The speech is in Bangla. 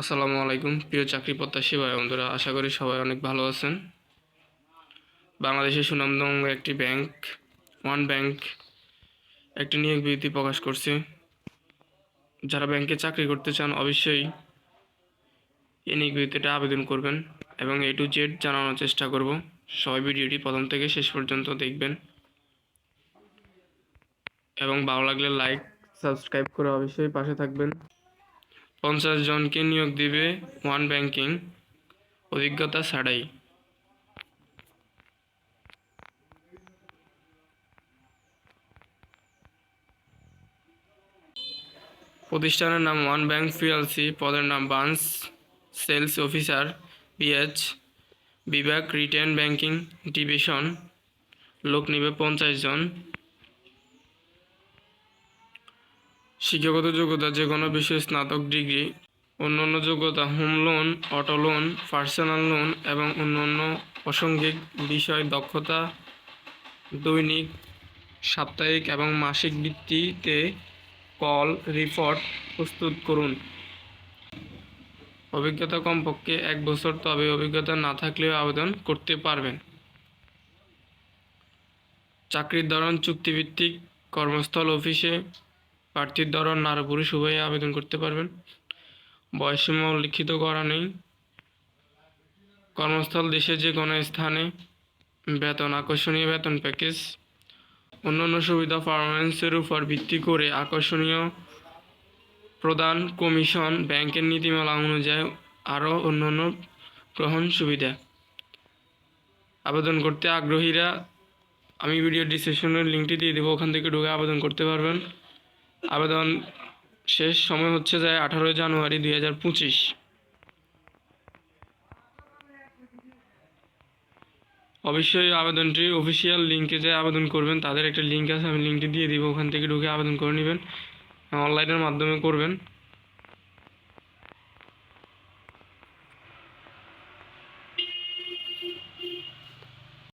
আসসালামু আলাইকুম, প্রিয় চাকরি প্রত্যাশী ভাই বন্ধুরা, আশা করি সবাই অনেক ভালো আছেন। বাংলাদেশের সুনামধন্য একটি ব্যাংক, ওয়ান ব্যাংক, একটি নিয়োগ বিজ্ঞপ্তি প্রকাশ করছে। যারা ব্যাংকে চাকরি করতে চান, অবশ্যই এই নিয়োগ বিজ্ঞপ্তিটা আবেদন করবেন এবং এ টু জেড জানানোর চেষ্টা করব। সবাই ভিডিওটি প্রথম থেকে শেষ পর্যন্ত দেখবেন। এবং ভালো লাগলে লাইক সাবস্ক্রাইব করে অবশ্যই পাশে থাকবেন। পঞ্চাশ জনকে নিয়োগ দিবে ওয়ান ব্যাংকিং। অভিজ্ঞতা ছাড়াই। প্রতিষ্ঠানের নাম ওয়ান ব্যাংক পিএলসি, পদের নাম বান্স, সেলস অফিসার বিএচ বিভাগ রিটেন ব্যাংকিং ডিভিশন। লোক নিবে পঞ্চাশ জন। শিক্ষাগত যোগ্যতা, যে কোনো বিষয়ে স্নাতক ডিগ্রি, অন্যান্য যোগ্যতা, home loan, auto loan, personal loan এবং অন্যান্য প্রাসঙ্গিক বিষয়, দক্ষতা, দৈনিক, সাপ্তাহিক এবং মাসিক ভিত্তিতে কল, রিপোর্ট প্রস্তুত করুন। অভিজ্ঞতা কমপক্ষে এক বছর, তবে অভিজ্ঞতা না থাকলেও আবেদন করতে পারবেন। চাকরির ধরন, চুক্তিভিত্তিক কর্মস্থল, অফিসে প্রার্থীর ধরন নারী পুরুষ উভয়ে আবেদন করতে পারবেন। বয়সীমা উল্লিখিত করা নেই। কর্মস্থল দেশে যে কোনো স্থানে বেতন, আকর্ষণীয় বেতন প্যাকেজ অন্যান্য সুবিধা পারফরমেন্সের উপর ভিত্তি করে আকর্ষণীয় প্রদান কমিশন ব্যাংকের নীতিমালা অনুযায়ী আরও অন্যান্য গ্রহণ সুবিধা। আবেদন করতে আগ্রহীরা, আমি ভিডিও ডিসক্রিপশনের লিঙ্কটি দিয়ে দেবো। ওখান থেকে ঢুকে আবেদন করতে পারবেন। আবেদন শেষ সময় হচ্ছে যায় আঠারোই জানুয়ারি দুই হাজার পঁচিশ। অবশ্যই আবেদনটি অফিসিয়াল লিঙ্কে যে আবেদন করবেন, তাদের একটা লিঙ্ক আছে, আমি লিঙ্কটি দিয়ে দিব, ওখান থেকে ঢুকে আবেদন করে নেবেন অনলাইনের মাধ্যমে করবেন।